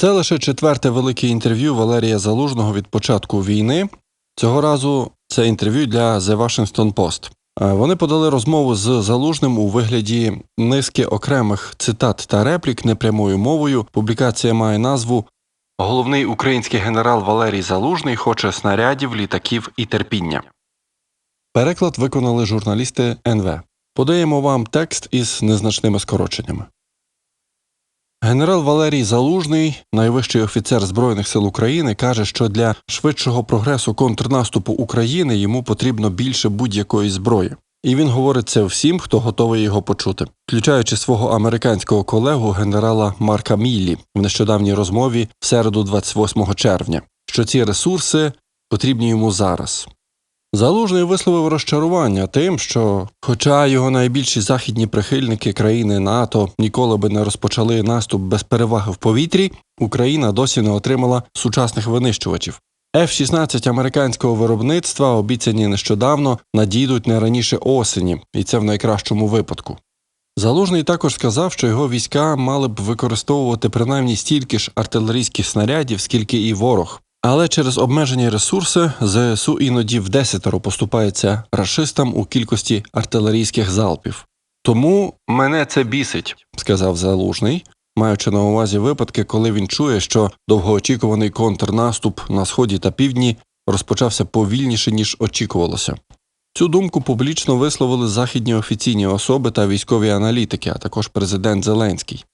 Це лише четверте велике інтерв'ю Валерія Залужного від початку війни. Цього разу це інтерв'ю для The Washington Post. Е, Вони подали розмову з Залужним у вигляді низки окремих цитат та реплік непрямою мовою. Публікація має назву Головний український генерал Валерій Залужний хоче снарядів, літаків і терпіння. Переклад виконали журналісти НВ. Подаємо вам текст із незначними скороченнями. Генерал Валерій Залужний, найвищий офіцер Збройних сил України, каже, що для швидшого прогресу контрнаступу України йому потрібно більше будь-якої зброї. І він говорить це всім, хто готовий його почути, включаючи свого американського колегу генерала Марка Міллі в нещодавній розмові в середу 28 червня, що ці ресурси потрібні йому зараз. Залужний висловив розчарування тим, що, хоча його найбільші західні прихильники країни НАТО ніколи би не розпочали наступ без переваги в повітрі, Україна досі не отримала сучасних винищувачів. F-16 американського виробництва, обіцяні нещодавно, надійдуть не раніше осені, і це в найкращому випадку. Залужний також сказав, що його війська мали б використовувати принаймні стільки ж артилерійських снарядів, скільки і ворог. Але через обмежені ресурси ЗСУ іноді в десятеро поступається рашистам у кількості артилерійських залпів. Тому мене це бісить, сказав Залужний, маючи на увазі випадки, коли він чує, що довгоочікуваний контрнаступ на сході та півдні розпочався повільніше ніж очікувалося. Цю думку публічно висловили західні офіційні особи та військові аналітики, а також президент Зеленський.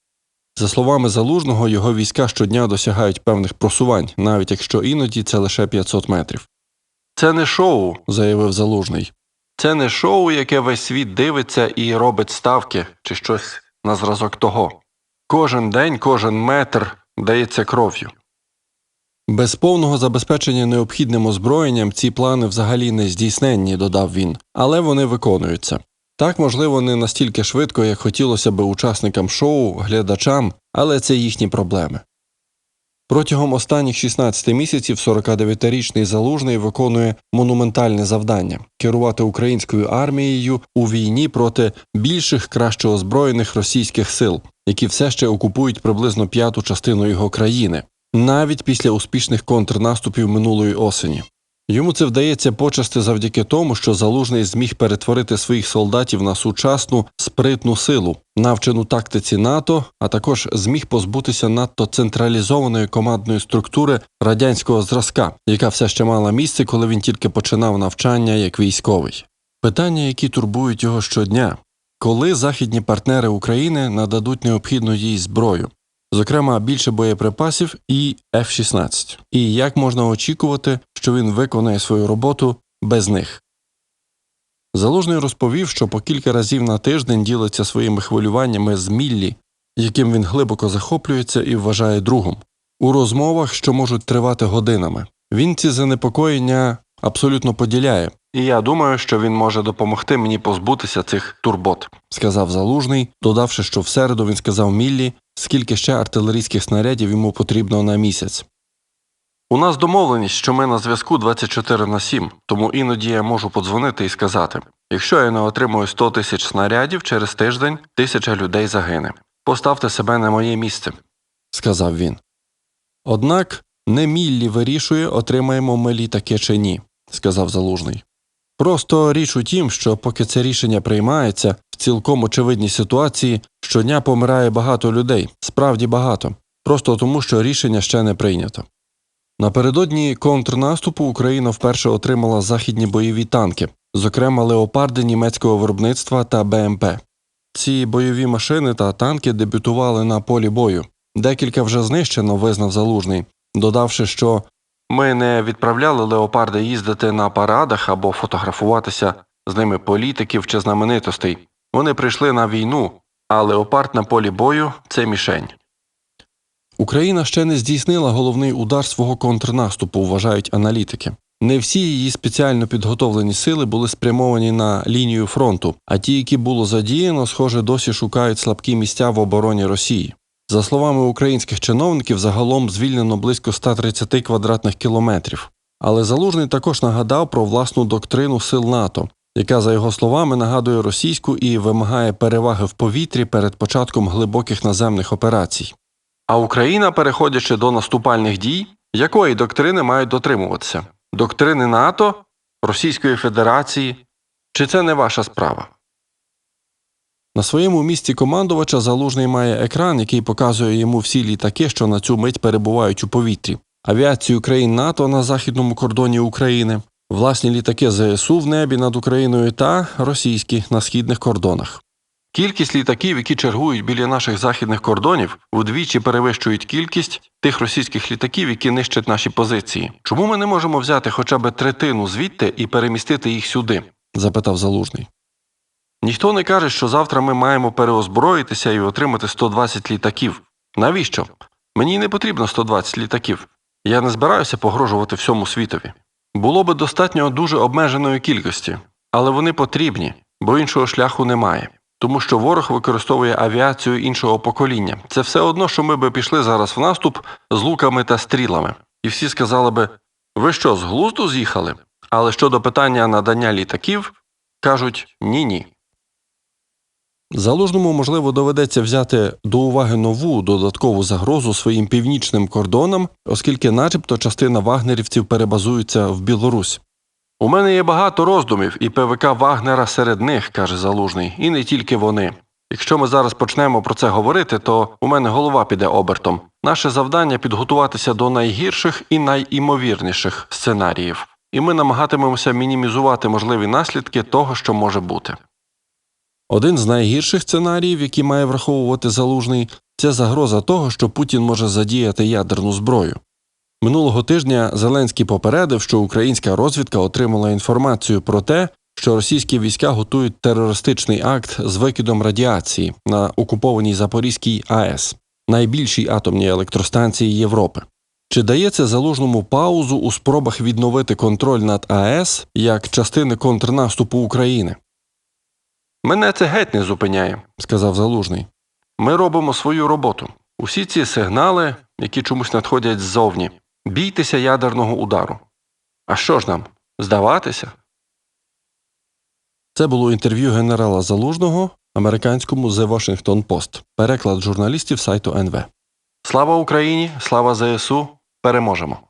За словами Залужного, його війська щодня досягають певних просувань, навіть якщо іноді це лише 500 метрів. Це не шоу, заявив Залужний. Це не шоу, яке весь світ дивиться і робить ставки чи щось на зразок того. Кожен день, кожен метр дається кров'ю. Без повного забезпечення необхідним озброєнням ці плани взагалі не здійсненні, додав він, але вони виконуються. Так, можливо, не настільки швидко, як хотілося би учасникам шоу, глядачам, але це їхні проблеми. Протягом останніх 16 місяців 49-річний залужний виконує монументальне завдання керувати українською армією у війні проти більших краще озброєних російських сил, які все ще окупують приблизно п'яту частину його країни, навіть після успішних контрнаступів минулої осені. Йому це вдається почасти завдяки тому, що залужний зміг перетворити своїх солдатів на сучасну спритну силу, навчену тактиці НАТО, а також зміг позбутися надто централізованої командної структури радянського зразка, яка все ще мала місце, коли він тільки починав навчання як військовий. Питання, які турбують його щодня, коли західні партнери України нададуть необхідну їй зброю, зокрема більше боєприпасів і F-16, і як можна очікувати, що він виконає свою роботу без них. Залужний розповів, що по кілька разів на тиждень ділиться своїми хвилюваннями з Міллі, яким він глибоко захоплюється і вважає другом, у розмовах, що можуть тривати годинами. Він ці занепокоєння абсолютно поділяє, і я думаю, що він може допомогти мені позбутися цих турбот, сказав Залужний, додавши, що в середу він сказав Міллі, скільки ще артилерійських снарядів йому потрібно на місяць. У нас домовленість, що ми на зв'язку 24 на 7, тому іноді я можу подзвонити і сказати: якщо я не отримую 100 тисяч снарядів через тиждень, тисяча людей загине. Поставте себе на моє місце, сказав він. Однак не Міллі вирішує, отримаємо ми літаки чи ні, сказав Залужний. Просто річ у тім, що поки це рішення приймається, в цілком очевидній ситуації щодня помирає багато людей, справді багато, просто тому, що рішення ще не прийнято. Напередодні контрнаступу Україна вперше отримала західні бойові танки, зокрема леопарди німецького виробництва та БМП. Ці бойові машини та танки дебютували на полі бою. Декілька вже знищено, визнав Залужний, додавши, що ми не відправляли леопарди їздити на парадах або фотографуватися з ними політиків чи знаменитостей. Вони прийшли на війну, а леопард на полі бою це мішень. Україна ще не здійснила головний удар свого контрнаступу, вважають аналітики. Не всі її спеціально підготовлені сили були спрямовані на лінію фронту, а ті, які було задіяно, схоже, досі шукають слабкі місця в обороні Росії. За словами українських чиновників, загалом звільнено близько 130 квадратних кілометрів. Але Залужний також нагадав про власну доктрину сил НАТО, яка, за його словами, нагадує російську і вимагає переваги в повітрі перед початком глибоких наземних операцій. А Україна, переходячи до наступальних дій, якої доктрини мають дотримуватися? Доктрини НАТО, Російської Федерації? Чи це не ваша справа? На своєму місці командувача залужний має екран, який показує йому всі літаки, що на цю мить перебувають у повітрі, авіацію країн НАТО на західному кордоні України, власні літаки ЗСУ в небі над Україною та російські на східних кордонах. Кількість літаків, які чергують біля наших західних кордонів, удвічі перевищують кількість тих російських літаків, які нищать наші позиції. Чому ми не можемо взяти хоча б третину звідти і перемістити їх сюди? запитав залужний. Ніхто не каже, що завтра ми маємо переозброїтися і отримати 120 літаків. Навіщо? Мені не потрібно 120 літаків. Я не збираюся погрожувати всьому світові. Було би достатньо дуже обмеженої кількості, але вони потрібні, бо іншого шляху немає. Тому що ворог використовує авіацію іншого покоління. Це все одно, що ми би пішли зараз в наступ з луками та стрілами. І всі сказали би: ви що, з глузду з'їхали? Але щодо питання надання літаків, кажуть ні ні. Залужному, можливо, доведеться взяти до уваги нову додаткову загрозу своїм північним кордонам, оскільки, начебто, частина вагнерівців перебазується в Білорусь. У мене є багато роздумів, і ПВК Вагнера серед них, каже Залужний, і не тільки вони. Якщо ми зараз почнемо про це говорити, то у мене голова піде обертом. Наше завдання підготуватися до найгірших і найімовірніших сценаріїв, і ми намагатимемося мінімізувати можливі наслідки того, що може бути. Один з найгірших сценаріїв, які має враховувати залужний, це загроза того, що Путін може задіяти ядерну зброю. Минулого тижня Зеленський попередив, що українська розвідка отримала інформацію про те, що російські війська готують терористичний акт з викидом радіації на окупованій Запорізькій АЕС, найбільшій атомній електростанції Європи. Чи дає це залужному паузу у спробах відновити контроль над АЕС як частини контрнаступу України? Мене це геть не зупиняє, сказав залужний. Ми робимо свою роботу. Усі ці сигнали, які чомусь надходять ззовні, бійтеся ядерного удару. А що ж нам? Здаватися? Це було інтерв'ю генерала Залужного американському The Washington Post, переклад журналістів сайту НВ. Слава Україні! Слава ЗСУ! Переможемо!